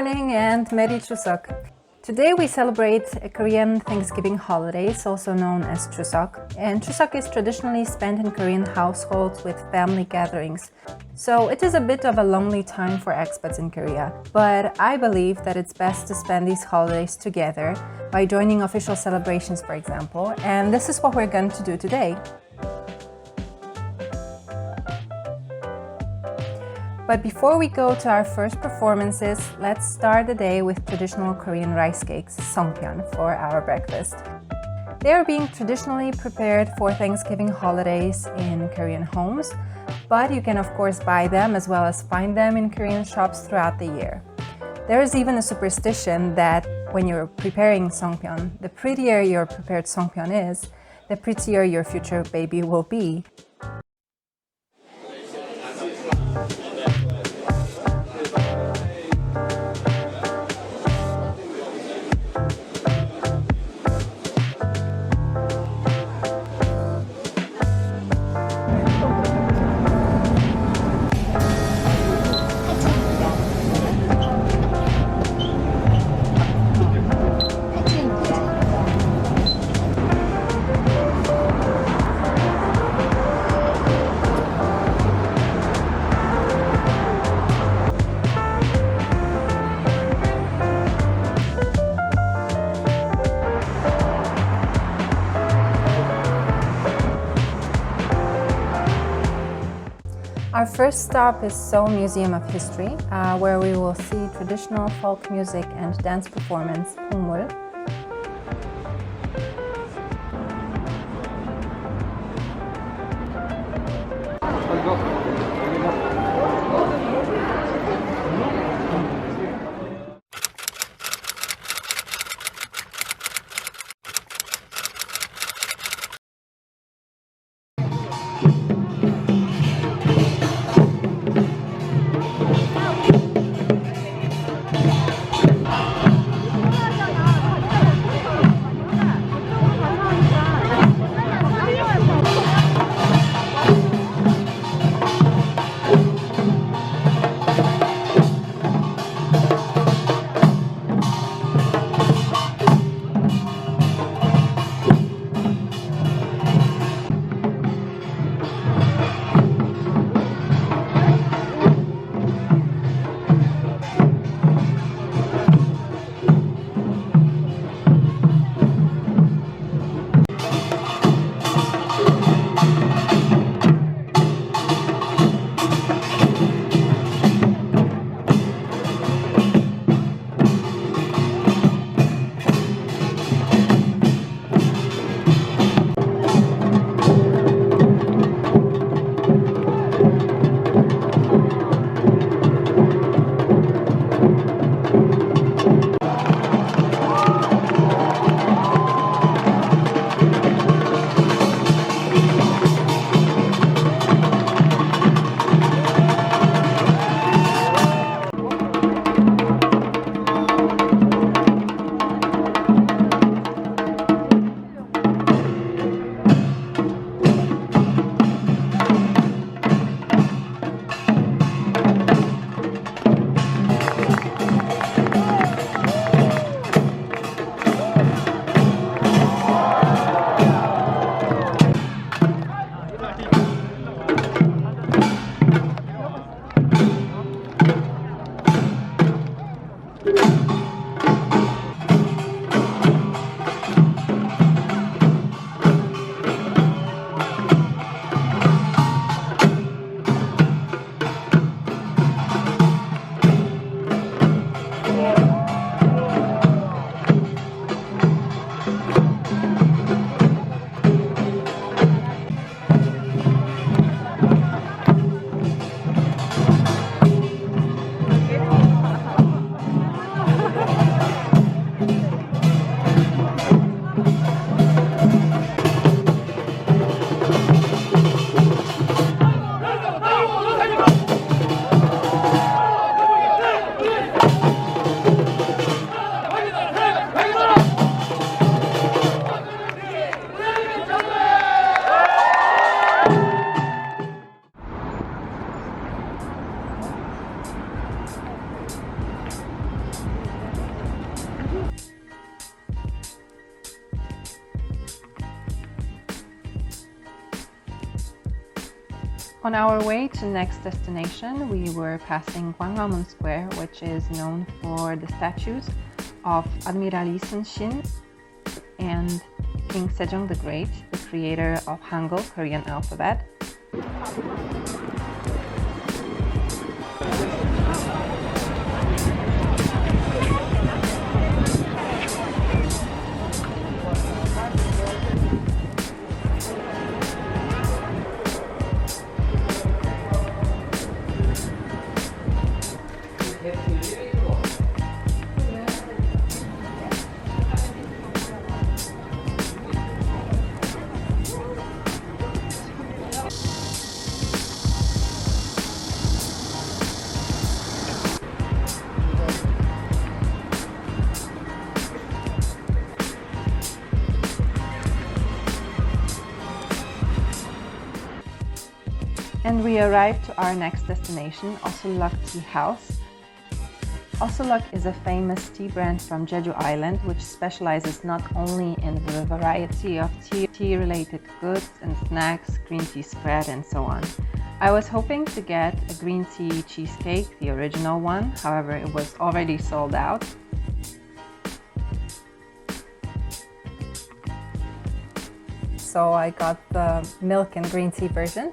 Morning and Merry Chuseok. Today we celebrate a Korean Thanksgiving holidays, also known as Chuseok. And Chuseok is traditionally spent in Korean households with family gatherings. So it is a bit of a lonely time for expats in Korea. But I believe that it's best to spend these holidays together by joining official celebrations, for example. And this is what we're going to do today. But before we go to our first performances, let's start the day with traditional Korean rice cakes, songpyeon, for our breakfast. They are being traditionally prepared for Thanksgiving holidays in Korean homes, but you can of course buy them as well as find them in Korean shops throughout the year. There is even a superstition that when you're preparing songpyeon, the prettier your prepared songpyeon is, the prettier your future baby will be. Our first stop is Seoul Museum of History, uh, where we will see traditional folk music and dance performance, Hongmul. On our way to next destination, we were passing Gwanghwamun Square, which is known for the statues of Admiral Lee Sun-shin and King Sejong the Great, the creator of Hangul Korean alphabet. And we arrived to our next destination, Osulak Tea House. Osulak is a famous tea brand from Jeju Island, which specializes not only in the variety of tea, tea related goods and snacks, green tea spread, and so on. I was hoping to get a green tea cheesecake, the original one, however, it was already sold out. So I got the milk and green tea version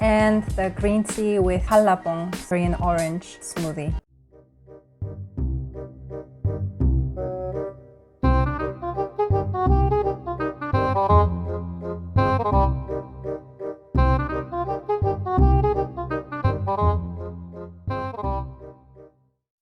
and the green tea with hallabong Korean orange smoothie.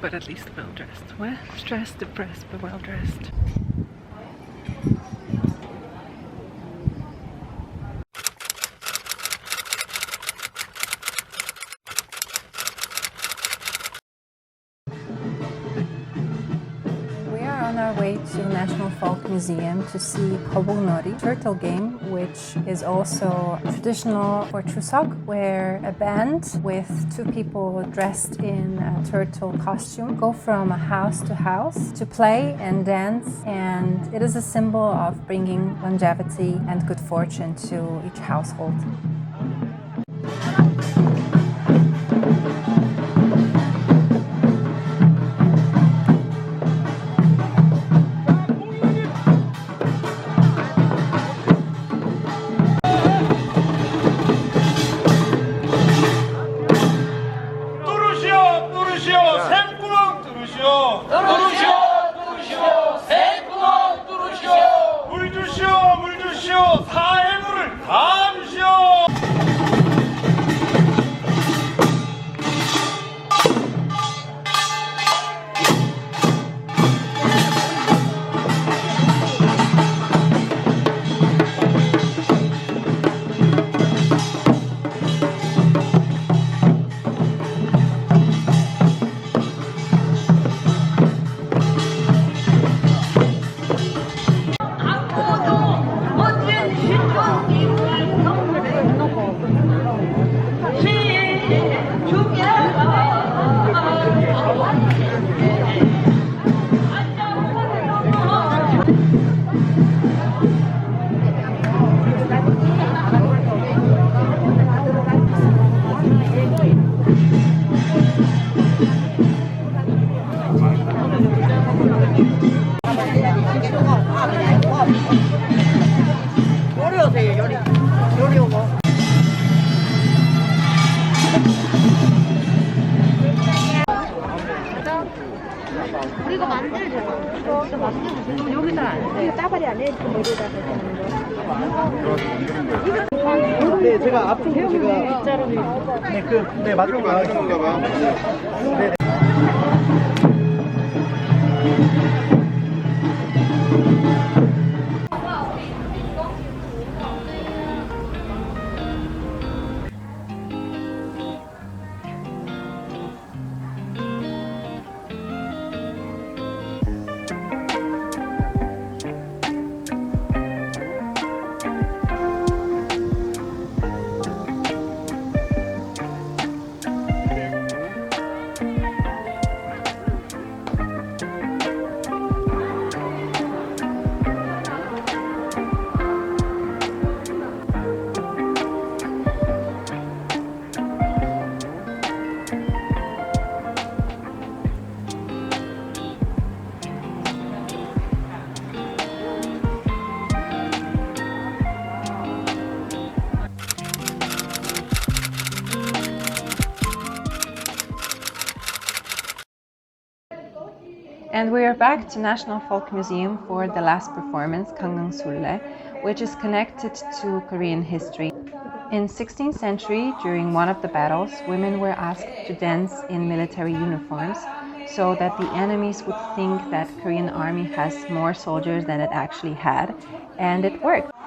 But at least well dressed. Well, stressed, depressed, but well dressed. Museum to see Kobugnori turtle game, which is also traditional for Chuseok, where a band with two people dressed in a turtle costume go from a house to house to play and dance, and it is a symbol of bringing longevity and good fortune to each household. 네, 제가 앞쪽 제가 빗자루 네, 그, 네, 맞는 거 같은가 네. And we are back to National Folk Museum for the last performance, Kangang Sulle, which is connected to Korean history. In 16th century, during one of the battles, women were asked to dance in military uniforms so that the enemies would think that Korean army has more soldiers than it actually had, and it worked.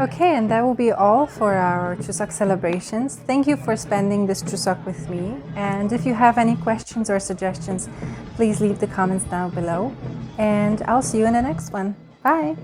Okay, and that will be all for our Chuseok celebrations. Thank you for spending this Chuseok with me. And if you have any questions or suggestions, please leave the comments down below. And I'll see you in the next one. Bye!